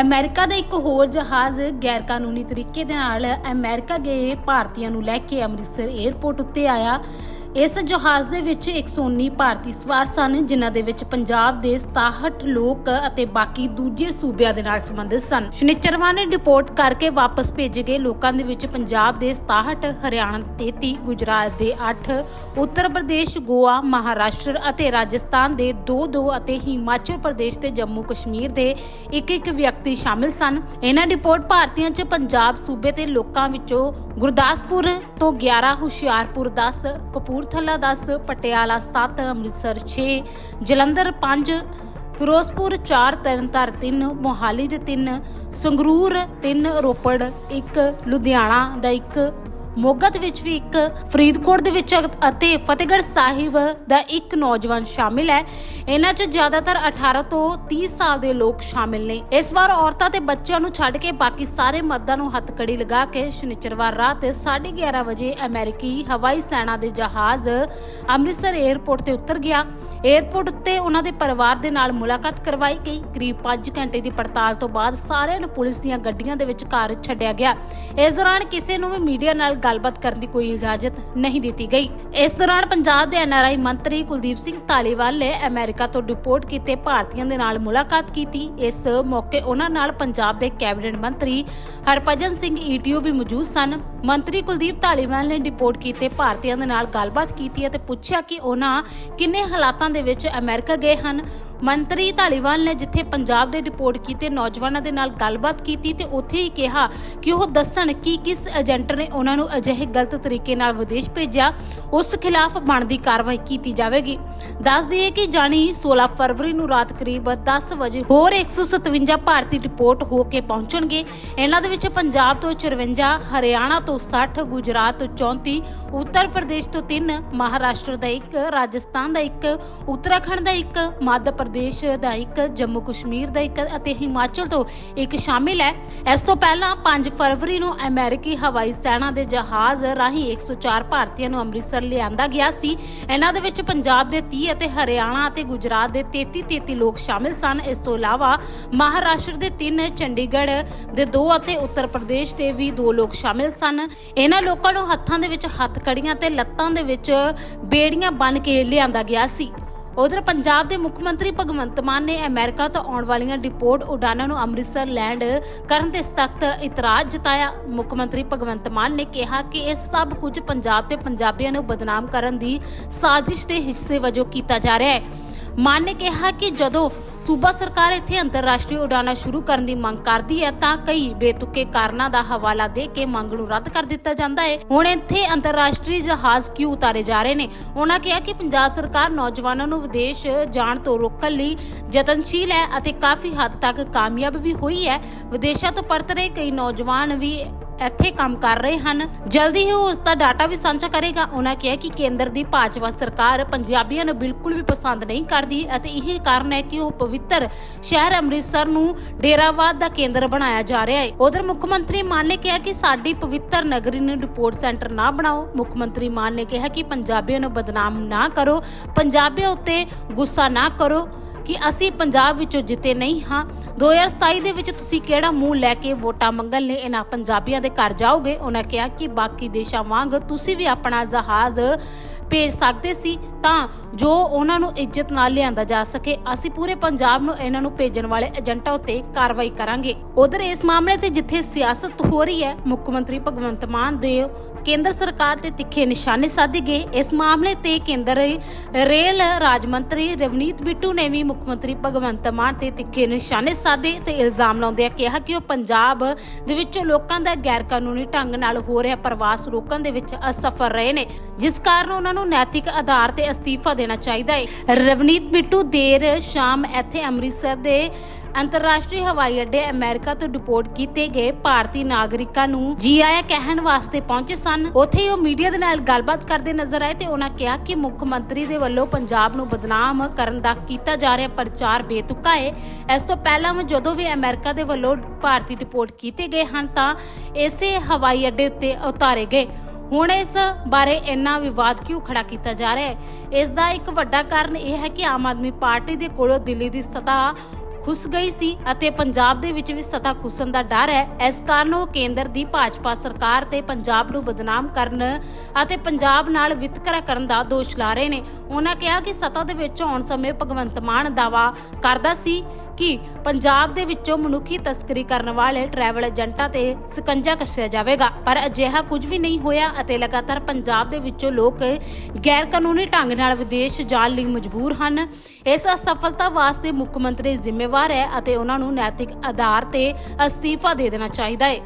America ਦਾ ਇੱਕ ਹੋਰ ਜਹਾਜ਼ ਗੈਰਕਾਨੂੰਨੀ ਤਰੀਕੇ ਦੇ ਨਾਲ ਅਮਰੀਕਾ ਗਏ, ਭਾਰਤੀਆਂ ਨੂੰ ਲੈ ਕੇ ਅੰਮ੍ਰਿਤਸਰ 에ਅਰਪੋਰਟ ਉੱਤੇ ਆਇਆ। ਇਸ ਜਹਾਜ਼ ਦੇ ਵਿੱਚ 119 ਭਾਰਤੀ ਸਵਾਰ ਸਨ, ਜਿਨ੍ਹਾਂ ਦੇ ਵਿੱਚ ਪੰਜਾਬ ਦੇ 67 ਲੋਕ ਅਤੇ ਬਾਕੀ ਦੂਜੇ ਸੂਬਿਆਂ ਦੇ ਨਾਲ ਸੰਬੰਧਿਤ ਸਨ। ਸ਼ਨੀਚਰਵਾਰ ਨੇ ਰਿਪੋਰਟ ਕਰਕੇ ਵਾਪਸ ਭੇਜੇ ਗਏ ਲੋਕਾਂ ਦੇ ਵਿੱਚ ਪੰਜਾਬ ਦੇ 67 ਹਰਿਆਣਾ 33 ਗੁਜਰਾਤ ਦੇ 8 ਉੱਤਰ ਪ੍ਰਦੇਸ਼, ਗੋਆ, ਮਹਾਰਾਸ਼ਟਰ ਅਤੇ ਰਾਜਸਥਾਨ ਦੇ 2-2 ਅਤੇ ਹਿਮਾਚਲ ਪ੍ਰਦੇਸ਼ ਤੇ ਜੰਮੂ ਕਸ਼ਮੀਰ ਦੇ ਇੱਕ ਇੱਕ ਵਿਅਕਤੀ ਸ਼ਾਮਿਲ ਸਨ। ਇਹਨਾਂ ਰਿਪੋਰਟ ਭਾਰਤੀਆਂ 'ਚ ਪੰਜਾਬ ਸੂਬੇ ਦੇ ਲੋਕਾਂ ਵਿੱਚੋਂ ਗੁਰਦਾਸਪੁਰ ਤੋਂ 11 ਹੁਸ਼ਿਆਰਪੁਰ 10 ਕਪੂਰਥਲਾ 10 ਪਟਿਆਲਾ 7 ਅੰਮ੍ਰਿਤਸਰ 6 ਜਲੰਧਰ 5 ਫਿਰੋਜ਼ਪੁਰ 4 ਤਰਨਤਾਰਨ 3 ਮੋਹਾਲੀ ਦੇ 3 ਸੰਗਰੂਰ 3 ਰੋਪੜ 1 ਲੁਧਿਆਣਾ ਦਾ 1 ਮੋਗਾ ਦੇ ਵਿੱਚ ਵੀ ਇੱਕ ਫਰੀਦਕੋਟ ਦੇ ਵਿੱਚ ਅਤੇ ਫਤਿਹਗੜ੍ਹ ਸਾਹਿਬ ਦਾ ਇੱਕ ਨੌਜਵਾਨ ਸ਼ਾਮਿਲ ਹੈ। ਇਹਨਾਂ 'ਚ ਜ਼ਿਆਦਾਤਰ 18 ਤੋਂ 30 ਸਾਲ ਦੇ ਲੋਕ ਸ਼ਾਮਿਲ ਨੇ। ਇਸ ਵਾਰ ਔਰਤਾਂ ਤੇ ਬੱਚਿਆਂ ਨੂੰ ਛੱਡ ਕੇ ਬਾਕੀ ਸਾਰੇ ਮਰਦਾਂ ਨੂੰ ਹੱਥਕੜੀ ਲਗਾ ਕੇ ਸ਼ਨੀਚਰਵਾਰ ਰਾਤ 11:30 ਵਜੇ ਅਮਰੀਕੀ ਹਵਾਈ ਸੈਨਾ ਦੇ ਜਹਾਜ਼ ਅੰਮ੍ਰਿਤਸਰ 에ਅਰਪੋਰਟ ਤੇ ਉਤਰ ਗਿਆ। 에ਅਰਪੋਰਟ ਉੱਤੇ ਉਹਨਾਂ ਦੇ ਪਰਿਵਾਰ ਦੇ ਨਾਲ ਮੁਲਾਕਾਤ ਕਰਵਾਈ ਗਈ। ਕਰੀਬ 5 ਘੰਟੇ ਦੀ ਪੜਤਾਲ ਤੋਂ ਬਾਅਦ ਸਾਰਿਆਂ ਨੂੰ ਪੁਲਿਸ ਦੀਆਂ ਗੱਡੀਆਂ ਦੇ ਵਿੱਚ ਘਰ ਛੱਡਿਆ ਗਿਆ। ਇਸ ਦੌਰਾਨ ਕਿਸੇ ਨੂੰ ਵੀ ਮੀਡੀਆ ਨਾਲ ਗੱਲਬਾਤ ਕਰਨ ਦੀ ਕੋਈ ਇਜਾਜ਼ਤ ਨਹੀਂ ਦਿੱਤੀ ਗਈ। ਇਸ ਦੌਰਾਨ ਪੰਜਾਬ ਦੇ ਐਨਆਰਆਈ ਮੰਤਰੀ ਕੁਲਦੀਪ ਸਿੰਘ ਧਾਲੀਵਾਲ ਨੇ ਅਮਰੀਕਾ ਤੋਂ ਡਿਪੋਰਟ ਕੀਤੇ ਭਾਰਤੀਆਂ ਦੇ ਨਾਲ ਮੁਲਾਕਾਤ ਕੀਤੀ। ਇਸ ਮੌਕੇ ਉਹਨਾਂ ਨਾਲ ਪੰਜਾਬ ਦੇ ਕੈਬਨਿਟ ਮੰਤਰੀ ਹਰਭਜਨ ਸਿੰਘ ਈਟੀਓ ਵੀ ਮੌਜੂਦ ਸਨ। ਮੰਤਰੀ ਕੁਲਦੀਪ ਧਾਲੀਵਾਲ ਨੇ ਡਿਪੋਰਟ ਕੀਤੇ ਭਾਰਤੀਆਂ ਦੇ ਨਾਲ ਗੱਲਬਾਤ ਕੀਤੀ ਅਤੇ ਪੁੱਛਿਆ ਕਿ ਉਹਨਾਂ ਕਿੰਨੇ ਹਾਲਾਤਾਂ ਦੇ ਵਿੱਚ ਅਮਰੀਕਾ ਗਏ ਹਨ। ਮੰਤਰੀ ਧਾਲੀਵਾਲ ਨੇ ਜਿੱਥੇ ਪੰਜਾਬ ਦੇ ਰਿਪੋਰਟ ਕੀਤੇ ਨੌਜਵਾਨਾਂ ਦੇ ਨਾਲ ਗੱਲਬਾਤ ਕੀਤੀ ਤੇ ਉੱਥੇ ਹੀ ਕਿਹਾ ਕਿ ਉਹ ਦੱਸਣ ਕਿ ਕਿਸ ਏਜੰਟ ਨੇ ਉਹਨਾਂ ਨੂੰ ਅਜਿਹੇ ਗਲਤ ਤਰੀਕੇ ਨਾਲ ਵਿਦੇਸ਼ ਭੇਜਿਆ, ਉਸ ਖਿਲਾਫ ਬਣਦੀ ਕਾਰਵਾਈ ਕੀਤੀ ਜਾਵੇਗੀ। ਦੱਸ ਦਈਏ ਕਿ ਜਾਣੀ 16 ਫਰਵਰੀ ਨੂੰ ਰਾਤ ਕਰੀਬ 10 ਵਜੇ ਹੋਰ 157 ਭਾਰਤੀ ਰਿਪੋਰਟ ਹੋ ਕੇ ਪਹੁੰਚਣਗੇ। ਇਹਨਾਂ ਦੇ ਵਿੱਚ ਪੰਜਾਬ ਤੋਂ 54 ਹਰਿਆਣਾ ਤੋਂ 60 ਗੁਜਰਾਤ ਤੋਂ 34 ਉੱਤਰ ਪ੍ਰਦੇਸ਼ ਤੋਂ 3 ਮਹਾਰਾਸ਼ਟਰ ਦਾ ਇੱਕ, ਰਾਜਸਥਾਨ ਦਾ ਇੱਕ, ਉੱਤਰਾਖੰਡ ਦਾ ਇੱਕ, ਮੱਧ ਪ੍ਰਦੇਸ਼ ਦਾ ਇੱਕ, ਜੰਮੂ ਕਸ਼ਮੀਰ ਦਾ ਇੱਕ ਅਤੇ ਹਿਮਾਚਲ ਤੋਂ ਇੱਕ ਸ਼ਾਮਿਲ ਹੈ। ਇਸ ਤੋਂ ਪਹਿਲਾਂ 5 ਫਰਵਰੀ ਨੂੰ ਅਮਰੀਕੀ ਹਵਾਈ ਸੈਨਾ ਦੇ ਜਹਾਜ਼ ਰਾਹੀਂ 104 ਭਾਰਤੀਆਂ ਨੂੰ ਅੰਮ੍ਰਿਤਸਰ ਲਿਆਂਦਾ ਗਿਆ ਸੀ। ਇਹਨਾਂ ਦੇ ਵਿੱਚ ਪੰਜਾਬ ਦੇ 30 ਅਤੇ ਹਰਿਆਣਾ ਅਤੇ ਗੁਜਰਾਤ ਦੇ 33 33 ਲੋਕ ਸ਼ਾਮਿਲ ਸਨ। ਇਸ ਤੋਂ ਇਲਾਵਾ ਮਹਾਰਾਸ਼ਟਰ ਦੇ 3 ਚੰਡੀਗੜ੍ਹ ਦੇ 2 ਅਤੇ ਉੱਤਰ ਪ੍ਰਦੇਸ਼ ਦੇ ਵੀ 2 ਲੋਕ ਸ਼ਾਮਿਲ ਸਨ। ਇਹਨਾਂ ਲੋਕਾਂ ਨੂੰ ਹੱਥਾਂ ਦੇ ਵਿੱਚ ਹੱਥ ਕੜੀਆਂ ਤੇ ਲੱਤਾਂ ਦੇ ਵਿੱਚ ਬੇੜੀਆਂ ਬੰਨ ਕੇ ਲਿਆਂਦਾ ਗਿਆ ਸੀ। ਉਧਰ ਪੰਜਾਬ ਦੇ ਮੁੱਖ ਮੰਤਰੀ ਭਗਵੰਤ ਮਾਨ ਨੇ ਅਮਰੀਕਾ ਤੋਂ ਆਉਣ ਵਾਲੀਆਂ ਡਿਪੋਰਟ ਉਡਾਨਾਂ ਨੂੰ ਅੰਮ੍ਰਿਤਸਰ ਲੈਂਡ ਕਰਨ ਤੇ ਸਖਤ ਇਤਰਾਜ਼ ਜਤਾਇਆ। ਮੁੱਖ ਮੰਤਰੀ ਭਗਵੰਤ ਮਾਨ ਨੇ ਕਿਹਾ ਕਿ ਇਹ ਸਭ ਕੁਝ ਪੰਜਾਬ ਤੇ ਪੰਜਾਬੀਆਂ ਨੂੰ ਬਦਨਾਮ ਕਰਨ ਦੀ ਸਾਜ਼ਿਸ਼ ਦੇ ਹਿੱਸੇ ਵਜੋਂ ਕੀਤਾ ਜਾ ਰਿਹਾ ਹੈ। ਮਾਨ ਨੇ ਕਿਹਾ ਕਿ ਜਦੋਂ ਸੂਬਾ ਸਰਕਾਰ ਇੱਥੇ ਅੰਤਰਰਾਸ਼ਟਰੀ ਉਡਾਨਾਂ ਸ਼ੁਰੂ ਕਰਨ ਦੀ ਮੰਗ ਕਰਦੀ ਹੈ, ਤਾਂ ਕਈ ਬੇਤੁਕੇ ਕਾਰਨਾਂ ਦਾ ਹਵਾਲਾ ਦੇ ਕੇ ਮੰਗ ਨੂੰ ਰੱਦ ਕਰ ਦਿੱਤਾ ਜਾਂਦਾ ਹੈ। ਹੁਣ ਇੱਥੇ ਅੰਤਰਰਾਸ਼ਟਰੀ ਜਹਾਜ਼ ਕਿਉਂ ਉਤਾਰੇ ਜਾ ਰਹੇ ਨੇ? ਉਹਨਾਂ ਕਿਹਾ ਕਿ ਪੰਜਾਬ ਸਰਕਾਰ ਨੌਜਵਾਨਾਂ ਨੂੰ ਵਿਦੇਸ਼ ਜਾਣ ਤੋਂ ਰੋਕਣ ਲਈ ਯਤਨਸ਼ੀਲ ਹੈ ਅਤੇ ਕਾਫੀ ਹੱਦ ਤੱਕ ਕਾਮਯਾਬ ਵੀ ਹੋਈ ਹੈ। ਵਿਦੇਸ਼ਾਂ ਤੋਂ ਪਰਤ ਰਹੇ ਕਈ ਨੌਜਵਾਨ ਵੀ ਇੱਥੇ ਕੰਮ ਕਰ ਰਹੇ ਹਨ। ਜਲਦੀ ਹੀ ਉਹ ਉਸ ਦਾ ਡਾਟਾ ਵੀ ਸਾਂਝਾ ਕਰੇਗਾ। ਉਹਨਾਂ ਕਿਹਾ ਕਿ ਕੇਂਦਰ ਦੀ ਭਾਜਪਾ ਸਰਕਾਰ ਪੰਜਾਬੀਆਂ ਨੂੰ ਬਿਲਕੁਲ ਵੀ ਪਸੰਦ ਨਹੀਂ ਕਰਦੀ ਅਤੇ ਇਹ ਕਾਰਨ ਹੈ ਕਿ ਉਹ ਪਵਿੱਤਰ ਸ਼ਹਿਰ ਅੰਮ੍ਰਿਤਸਰ ਨੂੰ ਡੇਰਾਵਾਦ ਦਾ ਕੇਂਦਰ ਬਣਾਇਆ ਜਾ ਰਿਹਾ ਹੈ। ਉਧਰ ਮੁੱਖ ਮੰਤਰੀ ਮਾਨ ਨੇ ਕਿਹਾ ਕਿ ਸਾਡੀ ਪਵਿੱਤਰ ਨਗਰੀ ਨੂੰ ਰਿਪੋਰਟ ਸੈਂਟਰ ਨਾ ਬਣਾਓ। ਮੁੱਖ ਮੰਤਰੀ ਮਾਨ ਨੇ ਕਿਹਾ ਕਿ ਪੰਜਾਬੀਆਂ ਨੂੰ ਬਦਨਾਮ ਨਾ ਕਰੋ। ਪੰਜਾਬੀਆਂ ਉੱਤੇ ਗੁੱਸਾ ਨਾ ਕਰੋ। ਕਿ ਅਸੀਂ ਪੰਜਾਬ ਵਿੱਚੋਂ ਜਿੱਤੇ ਨਹੀਂ ਹਾਂ। 2027 ਦੇ ਵਿੱਚ ਤੁਸੀਂ ਕਿਹੜਾ ਮੂੰਹ ਲੈ ਕੇ ਵੋਟਾਂ ਮੰਗਣ ਲਈ ਇਹਨਾਂ ਪੰਜਾਬੀਆਂ ਦੇ ਘਰ ਜਾਓਗੇ? ਉਹਨਾਂ ਕਿਹਾ ਕਿ ਬਾਕੀ ਦੇਸ਼ਾਂ ਵਾਂਗ ਤੁਸੀਂ ਵੀ ਆਪਣਾ ਜਹਾਜ਼ ਭੇਜ ਸਕਦੇ ਸੀ, ਤਾਂ ਜੋ ਉਹਨਾਂ ਨੂੰ ਇੱਜ਼ਤ ਨਾਲ ਲਿਆਂਦਾ ਜਾ ਸਕੇ। ਅਸੀਂ ਪੂਰੇ ਪੰਜਾਬ ਨੂੰ ਇਹਨਾਂ ਨੂੰ ਭੇਜਣ ਵਾਲੇ ਏਜੰਟਾਂ ਉੱਤੇ ਕਾਰਵਾਈ ਕਰਾਂਗੇ। ਉਧਰ ਇਸ ਮਾਮਲੇ ਤੇ ਜਿੱਥੇ ਸਿਆਸਤ ਹੋ ਰਹੀ ਹੈ, ਮੁੱਖ ਮੰਤਰੀ ਭਗਵੰਤ ਮਾਨ ਦੇ ਕੇਂਦਰ ਸਰਕਾਰ ਤੇ ਤਿੱਖੇ ਨਿਸ਼ਾਨੇ ਸਾਧੇ ਗਏ। ਇਸ ਮਾਮਲੇ ਤੇ ਕੇਂਦਰ ਰੇਲ ਰਾਜ ਮੰਤਰੀ ਰਵਨੀਤ ਬਿੱਟੂ ਨੇ ਵੀ ਮੁੱਖ ਮੰਤਰੀ ਭਗਵੰਤ ਮਾਨ ਤੇ ਤਿੱਖੇ ਨਿਸ਼ਾਨੇ ਸਾਧੇ ਤੇ ਇਲਜ਼ਾਮ ਲਾਉਂਦੇ ਕਿਹਾ ਕਿ ਉਹ ਪੰਜਾਬ ਦੇ ਵਿੱਚ ਲੋਕਾਂ ਦਾ ਗੈਰ ਕਾਨੂੰਨੀ ਢੰਗ ਨਾਲ ਹੋ ਰਿਹਾ ਪ੍ਰਵਾਸ ਰੋਕਣ ਦੇ ਵਿੱਚ ਅਸਫਲ ਰਹੇ ਨੇ, ਜਿਸ ਕਾਰਨ ਉਹਨਾਂ ਨੂੰ ਨੈਤਿਕ ਆਧਾਰ ਤੇ ਅਸਤੀਫਾ ਦੇਣਾ ਚਾਹੀਦਾ ਹੈ। ਰਵਨੀਤ ਬਿੱਟੂ ਦੇਰ ਸ਼ਾਮ ਇੱਥੇ ਅੰਮ੍ਰਿਤਸਰ ਦੇ ਅੰਤਰਰਾਸ਼ਟਰੀ ਹਵਾਈ ਅੱਡੇ ਅਮਰੀਕਾ ਤੋਂ ਡਿਪੋਰਟ ਕੀਤੇ ਗਏ ਭਾਰਤੀ ਨਾਗਰਿਕਾਂ ਨੂੰ ਜੀ ਆਇਆ ਕਹਿਣ ਵਾਸਤੇ ਪਹੁੰਚੇ ਸਨ। ਉੱਥੇ ਉਹ ਮੀਡੀਆ ਦੇ ਨਾਲ ਗੱਲਬਾਤ ਕਰਦੇ ਨਜ਼ਰ ਆਏ ਤੇ ਉਹਨਾਂ ਕਿਹਾ ਕਿ ਮੁੱਖ ਮੰਤਰੀ ਦੇ ਵੱਲੋਂ ਪੰਜਾਬ ਨੂੰ ਬਦਨਾਮ ਕਰਨ ਦਾ ਕੀਤਾ ਜਾ ਰਿਹਾ ਪ੍ਰਚਾਰ ਬੇਤੁਕਾ ਹੈ ਇਸ ਤੋਂ ਪਹਿਲਾਂ ਜਦੋਂ ਵੀ ਅਮਰੀਕਾ ਦੇ ਵੱਲੋਂ ਭਾਰਤੀ ਡਿਪੋਰਟ ਕੀਤੇ ਗਏ ਹਨ ਤਾਂ ਇਸੇ ਹਵਾਈ ਅੱਡੇ ਉੱਤੇ ਉਤਾਰੇ ਗਏ। ਹੁਣ ਇਸ ਬਾਰੇ ਇੰਨਾ ਵਿਵਾਦ ਕਿਉਂ ਖੜਾ ਕੀਤਾ ਜਾ ਰਿਹਾ ਹੈ ਇਸ ਦਾ ਇੱਕ ਵੱਡਾ ਕਾਰਨ ਇਹ ਹੈ ਕਿ ਆਮ ਆਦਮੀ ਪਾਰਟੀ ਦੇ ਕੋਲੋਂ ਦਿੱਲੀ ਦੀ ਸਤਾ ਖੁੱਸ ਗਈ ਸੀ ਅਤੇ ਪੰਜਾਬ ਦੇ ਵਿੱਚ ਵੀ ਸਤਾ ਖੁੱਸਣ ਦਾ ਡਰ ਹੈ। ਇਸ ਕਾਰਨ ਉਹ ਕੇਂਦਰ ਦੀ ਭਾਜਪਾ ਸਰਕਾਰ ਤੇ ਪੰਜਾਬ ਨੂੰ ਬਦਨਾਮ ਕਰਨ ਅਤੇ ਪੰਜਾਬ ਨਾਲ ਵਿਤਕਰਾ ਕਰਨ ਦਾ ਦੋਸ਼ ਲਾ ਰਹੇ ਨੇ। ਉਹਨਾਂ ਕਿਹਾ ਕਿ ਸਤਾ ਦੇ ਵਿੱਚ ਆਉਣ ਸਮੇਂ ਭਗਵੰਤ ਮਾਨ ਦਾਵਾ ਕਰਦਾ ਸੀ ਕਿ ਪੰਜਾਬ ਦੇ ਵਿੱਚੋਂ ਮਨੁੱਖੀ ਤਸਕਰੀ ਕਰਨ ਵਾਲੇ ਟਰੈਵਲ ਏਜੰਟਾਂ ਤੇ ਸਕੰਜਾ ਕੱਸਿਆ ਜਾਵੇਗਾ। ਪਰ ਅਜਿਹਾ ਕੁਝ ਵੀ ਨਹੀਂ ਹੋਇਆ ਅਤੇ ਲਗਾਤਾਰ ਪੰਜਾਬ ਦੇ ਵਿੱਚੋਂ ਲੋਕ ਗੈਰ ਕਾਨੂੰਨੀ ਢੰਗ ਨਾਲ ਵਿਦੇਸ਼ ਜਾਣ ਲਈ ਮਜਬੂਰ ਹਨ। ਇਸ ਅਸਫਲਤਾ ਵਾਸਤੇ ਮੁੱਖ ਮੰਤਰੀ ਜ਼ਿੰਮੇਵਾਰ ਹੈ ਅਤੇ ਉਹਨਾਂ ਨੂੰ ਨੈਤਿਕ ਆਧਾਰ ਤੇ ਅਸਤੀਫਾ ਦੇ ਦੇਣਾ ਚਾਹੀਦਾ ਹੈ।